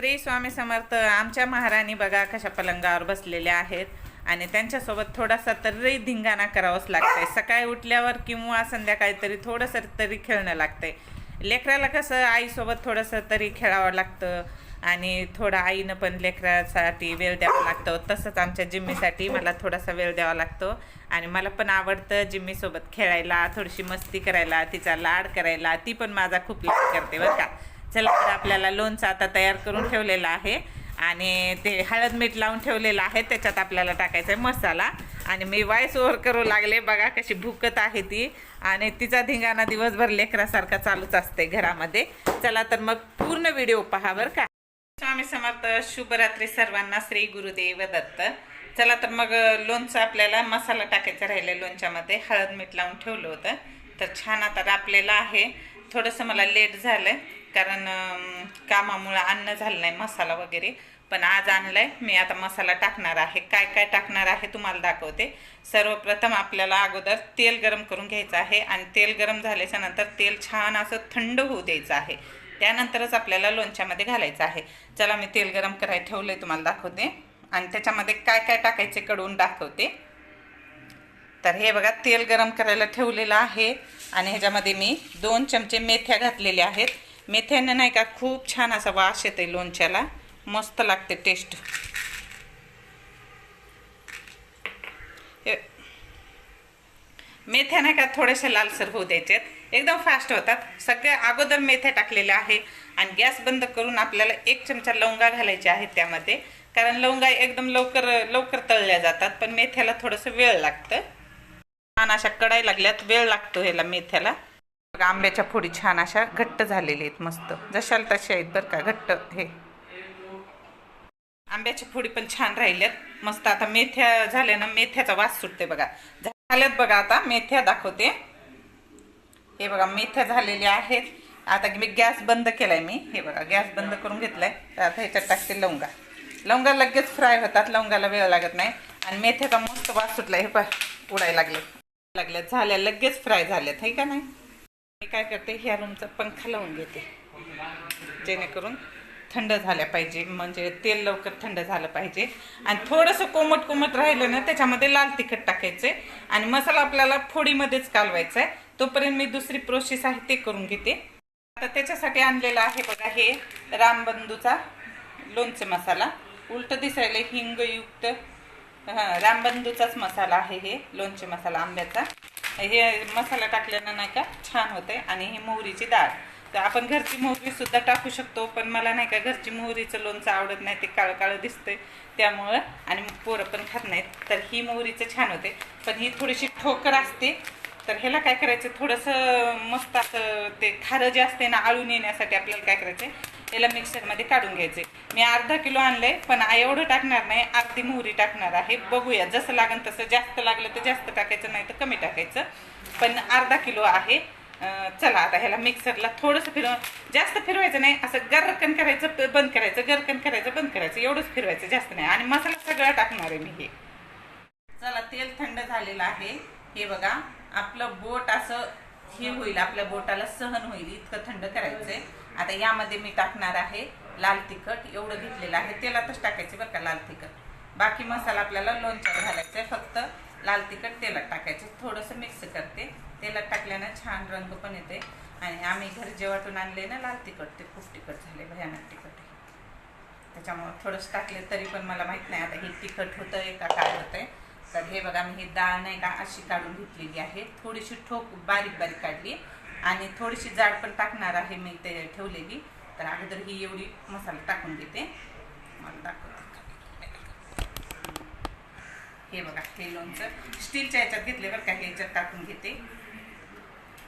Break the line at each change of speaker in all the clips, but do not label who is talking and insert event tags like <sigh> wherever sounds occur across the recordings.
श्री स्वामी समर्थ आमच्या महाराणी बघा कशा पलंगावर बसलेल्या आहेत. आणि त्यांच्यासोबत थोडासा तरी धिंगाणा करावाच लागतंय. सकाळी उठल्यावर किंवा संध्याकाळी तरी थोडंसं तरी खेळणं लागतंय. लेकराला कसं आईसोबत थोडंसं तरी खेळावं लागतं. आणि थोडं आईनं पण लेकरासाठी वेळ द्यावा लागतो. तसंच आमच्या जिम्मीसाठी मला थोडासा वेळ द्यावा लागतो. आणि मला पण आवडतं जिम्मीसोबत खेळायला थोडीशी मस्ती करायला तिचा लाड करायला. ती पण माझा खूप लाड करते बरं का. चला तर आपल्याला लोणचं आता तयार करून ठेवलेलं आहे. आणि ते हळद मीठ लावून ठेवलेलं आहे. त्याच्यात आपल्याला टाकायचा आहे मसाला. आणि मी वाईस ओव्हर करू लागले. बघा कशी भुकत आहे ती. आणि तिचा धिंगाणा दिवसभर लेकरासारखा चालूच असते घरामध्ये. चला तर मग पूर्ण व्हिडिओ पहा बरं का? स्वामी समर्थ शुभरात्री सर्वांना श्री गुरुदेव दत्त. चला तर मग लोणचं आपल्याला मसाला टाकायचा राहिला लोणच्यामध्ये. हळद मीठ लावून ठेवलं होतं. तर छान आता रापलेलं आहे. थोडंसं मला लेट झालं कारण कामामुळं आणणं झालं नाही मसाला वगैरे. पण आज आणलंय मी आता मसाला टाकणार आहे. काय काय टाकणार आहे तुम्हाला दाखवते. सर्वप्रथम आपल्याला अगोदर तेल गरम करून घ्यायचं आहे आणि तेल गरम झाल्याच्यानंतर तेल छान असं थंड होऊ द्यायचं आहे. त्यानंतरच आपल्याला लोणच्यामध्ये घालायचं आहे. चला मी तेल गरम करायला ठेवलंय तुम्हाला दाखवते. आणि त्याच्यामध्ये काय काय टाकायचे कडवून दाखवते. तर हे बघा तेल गरम करायला ठेवलेलं आहे. आणि ह्याच्यामध्ये मी दोन चमचे मेथ्या घातलेल्या आहेत. मेथ्याने नाही का खूप छान असा वास येते लोणच्याला. मस्त लागते टेस्ट मेथ्या नाही का थोड्याशा लालसर होऊ द्यायच्यात. एकदम फास्ट होतात. सगळ्या अगोदर मेथ्या टाकलेल्या आहे आणि गॅस बंद करून आपल्याला एक चमचा लवंगा घालायच्या आहेत त्यामध्ये. कारण लवंगा एकदम लवकर लवकर तळल्या जातात पण मेथ्याला थोडंसं वेळ लागतं. छान अशा कडाई लागल्यात वेळ लागतो ह्याला मेथ्याला. आंब्याच्या फोडी छान अशा घट्ट झालेल्या आहेत मस्त. जशाल तशा आहेत बरं का घट्ट हे. आंब्याच्या फोडी पण छान राहिल्यात. मस्त आता मेथ्या झाल्या ना मेथ्याचा वास सुटते बघा. झाल्यात बघा आता मेथ्या दाखवते. हे बघा मेथ्या झालेल्या आहेत. आता मी गॅस बंद केलाय मी. हे बघा गॅस बंद करून घेतलाय. तर आता ह्याच्यात टाकते लवंगा. लवंगा लगेच फ्राय होतात लवंगाला वेळ लागत नाही. आणि मेथ्याचा मस्त वास सुटला हे पहा उडायला लागले. लागल्यात झाल्या लगेच फ्राय झाल्यात हे का नाही? मी काय करते ह्या रूमचा पंखा लावून घेते. जेणेकरून थंड झाल्या पाहिजे म्हणजे तेल लवकर थंड झालं पाहिजे. आणि थोडंसं कोमट कोमट राहिलं ना त्याच्यामध्ये लाल तिखट टाकायचे आणि मसाला आपल्याला फोडीमध्येच कालवायचा आहे. तोपर्यंत मी दुसरी प्रोसेस आहे ते करून घेते. आता त्याच्यासाठी आणलेला आहे बघा हे रामबंधूचा लोणचे मसाला. उलट दिसायला हिंगयुक्त हां रामबंधूचाच मसाला आहे हे लोणचे मसाला आंब्याचा. हे मसाला टाकल्यानं नाही का छान होते आणि ही मोहरीची डाळ. तर आपण घरची मोहरी सुद्धा टाकू शकतो पण मला नाही का घरची मोहरीचं लोणचं आवडत नाही ते काळं काळं दिसतंय. त्यामुळं आणि पोरं पण खात नाहीत. तर ही मोहरीचं छान होते पण ही थोडीशी ठोकर असते. तर ह्याला काय करायचं थोडंसं मस्त असं ते खारं जे असते ना आळून येण्यासाठी आपल्याला काय करायचं याला मिक्सरमध्ये काढून घ्यायचे मी अर्धा किलो आणलंय पण एवढं टाकणार नाही अर्धी मोहरी टाकणार आहे. बघूया जसं लागेल तसं. जास्त लागलं तर जास्त टाकायचं नाही तर कमी टाकायचं. पण अर्धा किलो आहे. चला आता ह्याला मिक्सरला थोडंसं फिरव जास्त फिरवायचं नाही. असं गरकन करायचं बंद करायचं गरकन करायचं बंद करायचं. एवढंच फिरवायचं जास्त नाही. आणि मसाला सगळा टाकणार आहे मी हे. चला तेल थंड झालेलं आहे. हे बघा आपलं बोट असं हे होईल. आपल्या बोटाला सहन होईल. इतकं थंड करायचंय. आता यामध्ये मी टाकणार आहे लाल तिखट एवढं घेतलेलं आहे. तेलातच टाकायचे बरं का लाल तिखट. बाकी मसाला आपल्याला लोणच्यात घालायचा आहे फक्त लाल तिखट तेलात टाकायचे. थोडंसं मिक्स करते. तेलात टाकल्यानं छान रंग पण येते. आणि आम्ही घर जेवणातून आणले ना लाल तिखट ते खूप तिखट झाले भयानक तिखट आहे. त्याच्यामुळं थोडंसं टाकले तरी पण मला माहीत नाही आता हे तिखट होतं आहे का काय होतंय. तर हे बघा मी ही डाळ नाही का अशी काढून घेतलेली आहे. थोडीशी ठोक बारीक बारीक काढली. आणि थोडीशी जाड पण टाकणार आहे मी ते ठेवलेली. तर अगोदर ही एवढी मसाला टाकून घेते मला दाखवते. हे बघा हे लोणचं. स्टीलच्या याच्यात घेतले बरं का हे याच्यात टाकून घेते.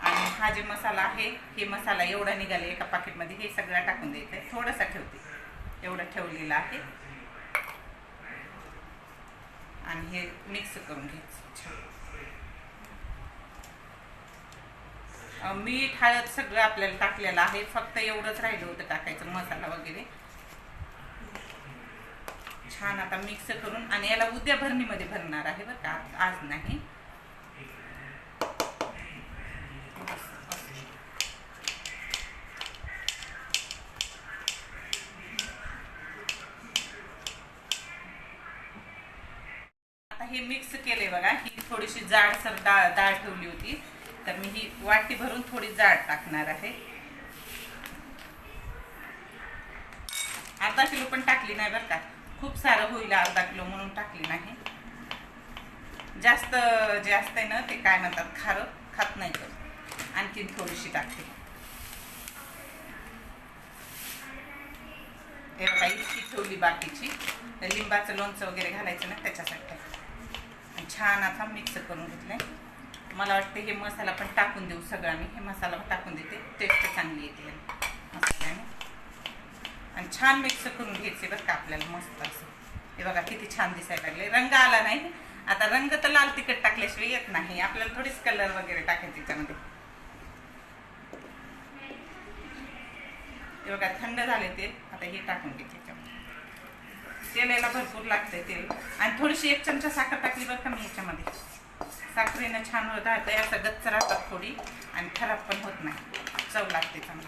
आणि हा जे मसाला आहे हे मसाला एवढा निघाला एका पाकिटमध्ये हे सगळं टाकून द्यायचं आहे थोडासा ठेवते. एवढं ठेवलेलं आहे. आणि हे मिक्स करून घ्यायचं. मीठ हळद सगळं आपल्याला टाकलेलं आहे. फक्त एवढंच राहिलं होतं टाकायचं मसाला वगैरे. छान आता मिक्स करून आणि याला उद्या भरणीमध्ये भरणार आहे बरं का? आज नाही. आता हे मिक्स केले बघा. ही थोडीशी जाडसर डाळ डाळ ठेवली होती. तर मी ही वाटी भरून थोडी जाड टाकणार आहे. अर्धा किलो पण टाकली नाही बरं का. खूप सारं होईल अर्धा किलो म्हणून टाकली नाही. जास्त जे असतंय ना ते काय म्हणतात खारं खात नाही तर आणखीन थोडीशी टाकते. हे बघा इतकी ठेवली बाकीची. तर लिंबाचं लोणचं वगैरे घालायचं ना त्याच्यासाठी. छान आता मिक्स करून घेतलंय. मला वाटतं हे मसाला पण टाकून देऊ सगळा मी हे मसाला पण टाकून देते. टेस्ट चांगली येते. मसाल्याने. आणि छान मिक्स करून घ्यायचे बरं का आपल्याला मस्त असं. हे बघा किती छान दिसायला लागले. रंग आला नाही. आता रंग तर लाल तिखट टाकल्याशिवाय येत नाही. आपल्याला थोडीच कलर वगैरे टाकायचे त्याच्यामध्ये हे बघा थंड झाले तेल. आता हे टाकून घे त्याच्यामध्ये तेल याला भरपूर लागतंय तेल. आणि थोडीशी एक चमचा साखर टाकली बरं का मी याच्यामध्ये. साखरेनं छान होत राहतं असं गच्च राहतात थोडी आणि खराब पण होत नाही. चव लागते चांगली.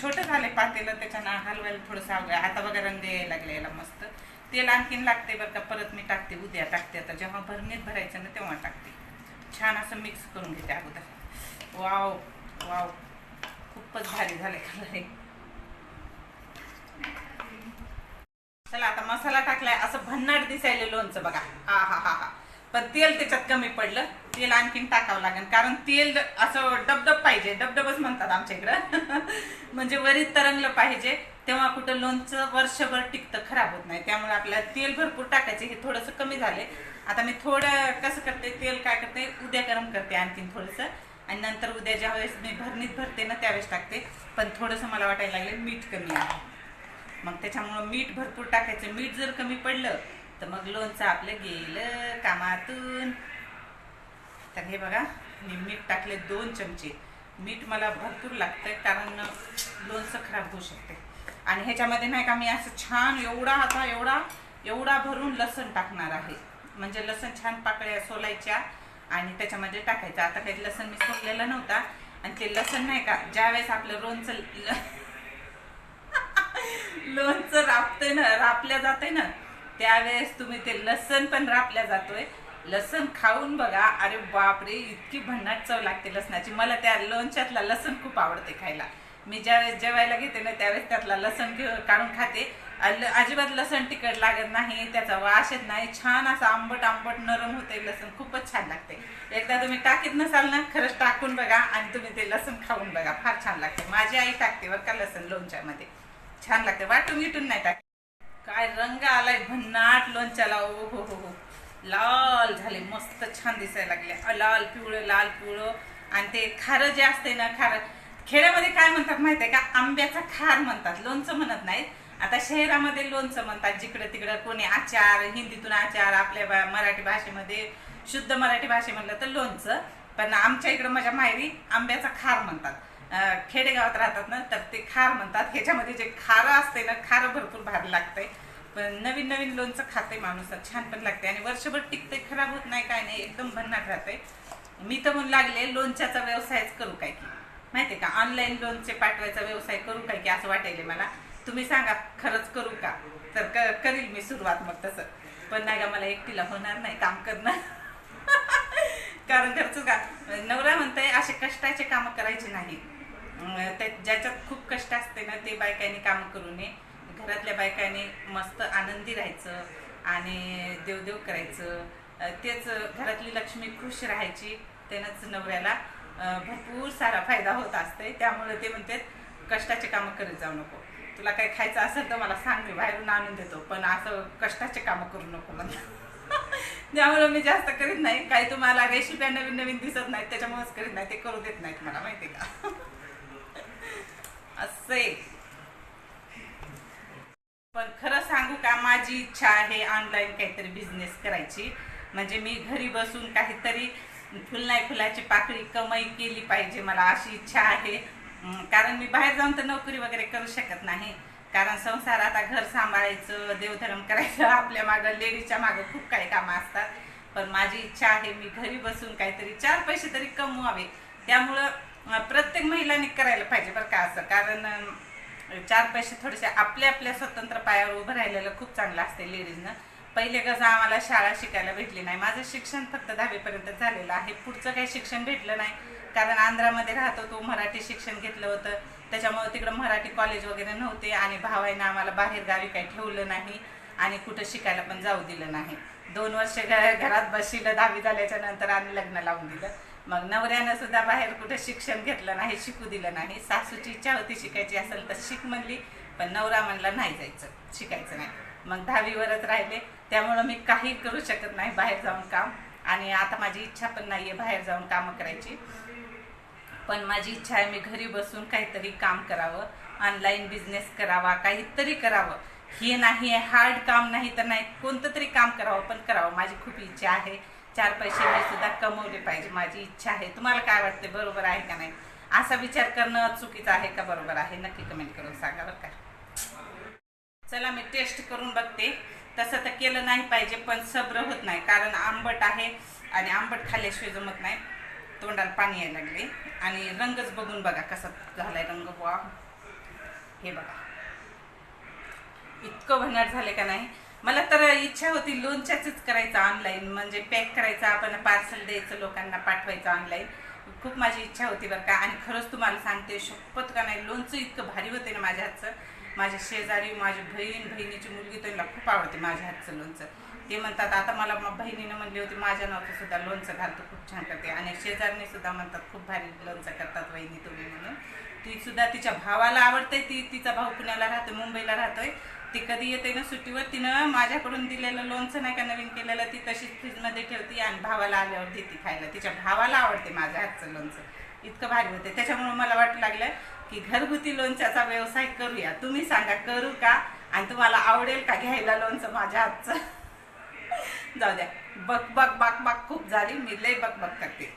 छोटं झाले पातेलं त्याच्यानं हलवायला थोडंसं अवघड आता बघा रंग यायला लागले याला मस्त. तेल आणखीन लागते बरं का परत मी टाकते उद्या टाकते. आता जेव्हा भरणीत भरायचं ना तेव्हा टाकते. छान असं मिक्स करून घेते अगोदर. Wow wow. खूपच भारी झाले कलर हे. चला आता मसाला टाकलाय. भन्नाट दिसायला लोणचं बघा. हा हा हा हा. पण तेल त्याच्यात कमी पडलं. तेल आणखीन टाकावं लागेल. कारण तेल असं डबडब पाहिजे. डबडबच म्हणतात आमच्या इकडं. <laughs> म्हणजे वरीत तरंगलं पाहिजे. तेव्हा कुठं लोणचं वर्षभर टिकतं खराब होत नाही. त्यामुळे आपल्याला तेल भरपूर टाकायचे. हे थोडंसं कमी झाले. आता मी थोडं कसं करते तेल काय करते? उद्या गरम करते आणखीन थोडंसं. आणि नंतर उद्या ज्या वेळेस मी भरणीत भरते ना त्यावेळेस टाकते. पण थोडंसं मला वाटायला लागले मीठ कमी आहे. मग त्याच्यामुळं मीठ भरपूर टाकायचं. मीठ जर कमी पडलं तर मग लोणचं आपलं गेलं कामातून. तर हे बघा मी मीठ टाकले दोन चमचे. मीठ मला भरपूर लागतंय कारण लोणचं खराब होऊ शकते आणि ह्याच्यामध्ये नाही का मी असं छान एवढा आता एवढा एवढा भरून लसण टाकणार आहे. म्हणजे लसण छान पाकळ्या सोलायच्या आणि त्याच्यामध्ये टाकायचं. आता काही लसण मी सोडलेलं नव्हता. आणि ते लसण नाही का ज्यावेळेस आपलं लोणचं लोणचं राबतंय ना रापल्या जाते ना त्यावेळेस तुम्ही ते लसण पण रापल्या जातोय. लसण खाऊन बघा अरे बापरे इतकी भन्नाट चव लागते लसणाची. मला त्या लोणच्यातला लसण खूप आवडते खायला. मी ज्यावेळेस जेवायला घेते ना त्यावेळेस त्यातला लसण घेऊन काढून खाते. अजिबात लसण तिखट लागत नाही त्याचा वास येत नाही. छान असं आंबट आंबट नरम होते लसण. खूपच छान लागते एकदा तुम्ही टाकीत नसाल ना खरंच टाकून बघा आणि तुम्ही ते लसण खाऊन बघा. फार छान लागते माझी आई टाकते बरं का लसण लोणच्यामध्ये. छान लागते. वाटून विटून नाही टाक काय रंग आलाय भन्नाट लोणच्याला. ओ हो हो हो. लाल झाले मस्त छान दिसायला लागले. लाल पिवळं लाल पिवळं. आणि ते खारं जे असते ना खारं. खेड्यामध्ये काय म्हणतात माहिती आहे का? आंब्याचा खार म्हणतात. लोणचं म्हणत नाहीत. आता शहरामध्ये लोणचं म्हणतात. जिकडं तिकडं कोणी आचार हिंदीतून आचार आपल्या मराठी भाषेमध्ये शुद्ध मराठी भाषे म्हणलं तर लोणचं. पण आमच्या इकडं माझ्या माहेरी आंब्याचा खार म्हणतात. खेडेगावात राहतात ना तर ते खार म्हणतात. ह्याच्यामध्ये जे खारं असते ना खारं भरपूर भारी लागतंय. पण नवीन नवीन लोणचं खाते माणूस छान पण लागते आणि वर्षभर टिकते खराब होत नाही काय नाही एकदम भन्नाट राहते मी तर म्हणून लागले लोणच्याचा व्यवसायच करू काय की. माहितीये का? ऑनलाईन लोनचे पाठवायचा व्यवसाय करू काय की असं वाटायले मला. तुम्ही सांगा खरंच करू का? तर क- करील मी सुरुवात मग तसं. पण नाही का मला एकटीला होणार नाही काम करणं <laughs> कारण खर्च का नवरा म्हणतंय असे कष्टाचे कामं करायचे नाही ज्याच्यात खूप कष्ट असते ना ते बायकांनी कामं करू नये. घरातल्या बायकांनी मस्त आनंदी राहायचं आणि देवदेव करायचं. तेच घरातली लक्ष्मी खुश राहायची. त्यानंच नवऱ्याला भरपूर सारा फायदा होत असते त्यामुळे ते म्हणतात कष्टाचे कामं करत जाऊ नको. तुला काही खायचं असेल तर मला सांग मी बाहेरून आणून देतो. पण असं कष्टाचे कामं करू नको म्हणतात <laughs> त्यामुळे मी जास्त करीत नाही. काही तुम्हाला रेसिप्या नवीन नवीन दिसत नाहीत त्याच्यामुळेच करीत नाही. ते करू देत नाहीत मला माहिती का? <laughs> असेल पण खरं सांगू का माझी इच्छा आहे ऑनलाईन काहीतरी बिझनेस करायची. म्हणजे मी घरी बसून काहीतरी फुल नाही फुलाची पाकळी कमाई केली पाहिजे मला अशी इच्छा आहे. कारण मी बाहेर जाऊन तर नोकरी वगैरे करू शकत नाही. कारण संसार आता घर सांभाळायचं देवधर्म करायचं आपल्या मागं लेडीजच्या मागं खूप काही कामं असतात. पण माझी इच्छा आहे मी घरी बसून काहीतरी चार पैसे तरी कमवावे. त्यामुळं प्रत्येक महिलांनी करायला पाहिजे बरं का असं. कारण चार पैसे थोडेसे आपल्या आपल्या स्वतंत्र पायावर उभं राहिलेलं खूप चांगलं असते लेडीजनं. पहिले कसं आम्हाला शाळा शिकायला भेटली नाही. माझं शिक्षण फक्त दहावीपर्यंत झालेलं आहे. पुढचं काही शिक्षण भेटलं नाही. कारण आंध्रामध्ये राहत होतो मराठी शिक्षण घेतलं होतं. त्याच्यामुळे तिकडं मराठी कॉलेज वगैरे नव्हते आणि भावाईनं आम्हाला बाहेर गावी काही ठेवलं नाही आणि कुठं शिकायला पण जाऊ दिलं नाही. दोन वर्ष घरात बसिलं दहावी झाल्याच्यानंतर आम्ही लग्न लावून दिलं. मग नवऱ्यानं सुद्धा बाहेर कुठं शिक्षण घेतलं नाही शिकू दिलं नाही. सासूची इच्छा होती शिकायची असेल तर शिक म्हणली पण नवरा म्हणला नाही जायचं शिकायचं नाही. मग दहावीवरच राहिले. त्यामुळं मी काही करू शकत नाही बाहेर जाऊन काम. आणि आता माझी इच्छा पण नाही आहे बाहेर जाऊन कामं करायची. पण माझी इच्छा आहे मी घरी बसून काहीतरी काम करावं ऑनलाईन बिझनेस करावा काहीतरी करावं. हे नाही आहे हार्ड काम नाही तर नाही कोणतं तरी काम करावं पण करावं. माझी खूप इच्छा आहे. चार पैसे मी सुद्धा कमवले पाहिजे माझी इच्छा आहे. तुम्हाला काय वाटते बरोबर आहे का नाही? असा विचार करणं चुकीचं आहे का बरोबर आहे? नक्की कमेंट करून सांगा बरं का. चला मी टेस्ट करून बघते. तसं तर केलं नाही पाहिजे पण सब्र होत नाही. कारण आंबट आहे आणि आंबट खाल्ल्याशिवाय जमत नाही. तोंडाला पाणी यायला लागले. आणि रंगच बघून बघा कसा झालाय रंग बुवा. हे बघा. इतकं भन्नाट झाले का नाही? मला तर इच्छा होती लोणच्याच करायचं ऑनलाईन म्हणजे पॅक करायचं आपण पार्सल द्यायचं लोकांना पाठवायचं ऑनलाईन खूप माझी इच्छा होती बरं का. आणि खरंच तुम्हाला सांगते शपथ का नाही लोणचं इतकं भारी होते ना माझ्या हातचं. माझ्या शेजारी माझी बहीण बहिणीची मुलगी त्यांना खूप आवडते माझ्या हातचं लोणचं ते म्हणतात आता मला बहिणीनं म्हणली होती माझ्या नावाचं सुद्धा लोणचं घालतो खूप छान करते. आणि शेजारने सुद्धा म्हणतात खूप भारी लोणचं करतात वहिनी तुम्ही म्हणून. ती सुद्धा तिच्या भावाला आवडते ती तिचा भाऊ पुण्याला राहतोय मुंबईला राहतोय. ती कधी येते ना सुट्टीवर तिनं माझ्याकडून दिलेलं लोणचं नाही का नवीन केलेलं ती तशीच फ्रीजमध्ये ठेवते आणि भावाला आल्यावर देते खायला. तिच्या भावाला आवडते माझ्या हातचं लोणचं. इतकं भारी होते. त्याच्यामुळे मला वाटू लागलं की घरगुती लोणच्याचा व्यवसाय करूया. तुम्ही सांगा करू का? आणि तुम्हाला आवडेल का घ्यायला लोणचं माझ्या हातचं? जाऊ द्या. बक बक बाक बाक खूप झाली. मी लय बक बक करते.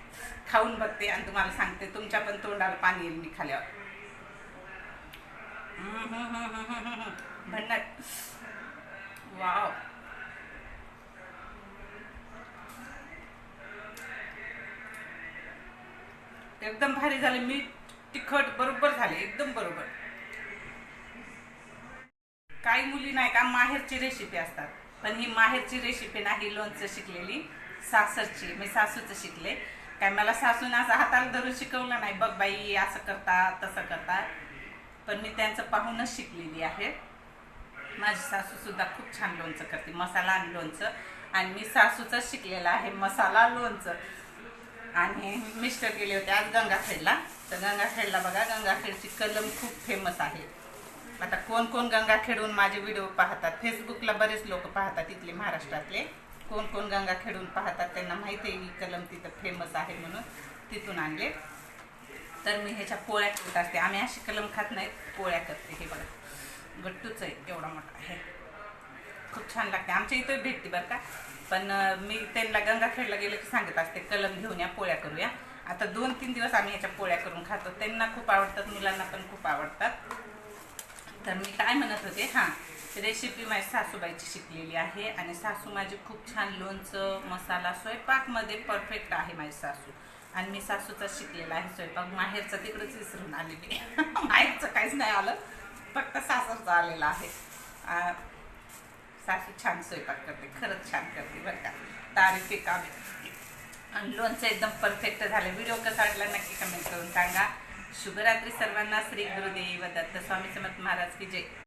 खाऊन बघते आणि तुम्हाला सांगते तुमच्या पण तोंडाला पाणी येईल मी खाल्यावर. वाव एकदम भारी झाले. मीठ तिखट बरोबर झाले. एकदम बरोबर. काही मुली नाही का माहेरची रेसिपी असतात. पण ही माहेरची रेसिपी नाही लोणचं शिकलेली. सासरची. मी सासूचं शिकले. काय मला सासून असं हाताला धरून शिकवलं नाही. बघ बाई असं करतात तसं करतात पण मी त्यांचं पाहूनच शिकलेली आहे. माझी सासूसुद्धा खूप छान लोणचं करते. मसाला आणि लोणचं. आणि मी सासूचंच शिकलेलं आहे मसाला लोणचं. आणि मिस्टर गेले होते आज गंगाखेडला. तर गंगाखेडला बघा गंगाखेडची कलम खूप फेमस आहे. आता कोण कोण गंगाखेडून माझे व्हिडिओ पाहतात? फेसबुकला बरेच लोक पाहतात इथले महाराष्ट्रातले. कोण कोण गंगाखेडून पाहतात त्यांना माहिती आहे ही कलम तिथं फेमस आहे म्हणून तिथून आणले. तर मी ह्याच्या पोळ्या करत. असते आम्ही अशी कलम खात नाहीत पोळ्या करते हे बघा. गट्टूच आहे एवढा मोठा आहे. खूप छान लागते. आमच्या इथं भेटते बरं का. पण मी त्यांना गंगाखेडला गेलं की सांगत असते कलम घेऊन या पोळ्या करूया. आता दोन तीन दिवस आम्ही ह्याच्या पोळ्या करून खातो. त्यांना खूप आवडतात मुलांना पण खूप आवडतात. तर मी काय म्हणत होते हां रेसिपी माझी सासूबाईची शिकलेली आहे आणि सासू माझी खूप छान लोणचं मसाला स्वयंपाकमध्ये परफेक्ट आहे माझी सासू. आणि मी सासूचा शिकलेला आहे स्वयंपाक. माहेरचं तिकडंच विसरून आले मी <laughs> माहेरचं काहीच नाही आलं. फक्त सासरचा आलेला आहे. सासू छान स्वयंपाक करते खरंच छान करते बरं का. तारीफ आहे काम आणि लोणचं एकदम परफेक्ट झालं. व्हिडिओ कसा वाटला नक्की कमेंट करून सांगा. शुभरात्री सर्वांना. श्री गुरुदेव दत्त स्वामी समर्थ महाराज की जय.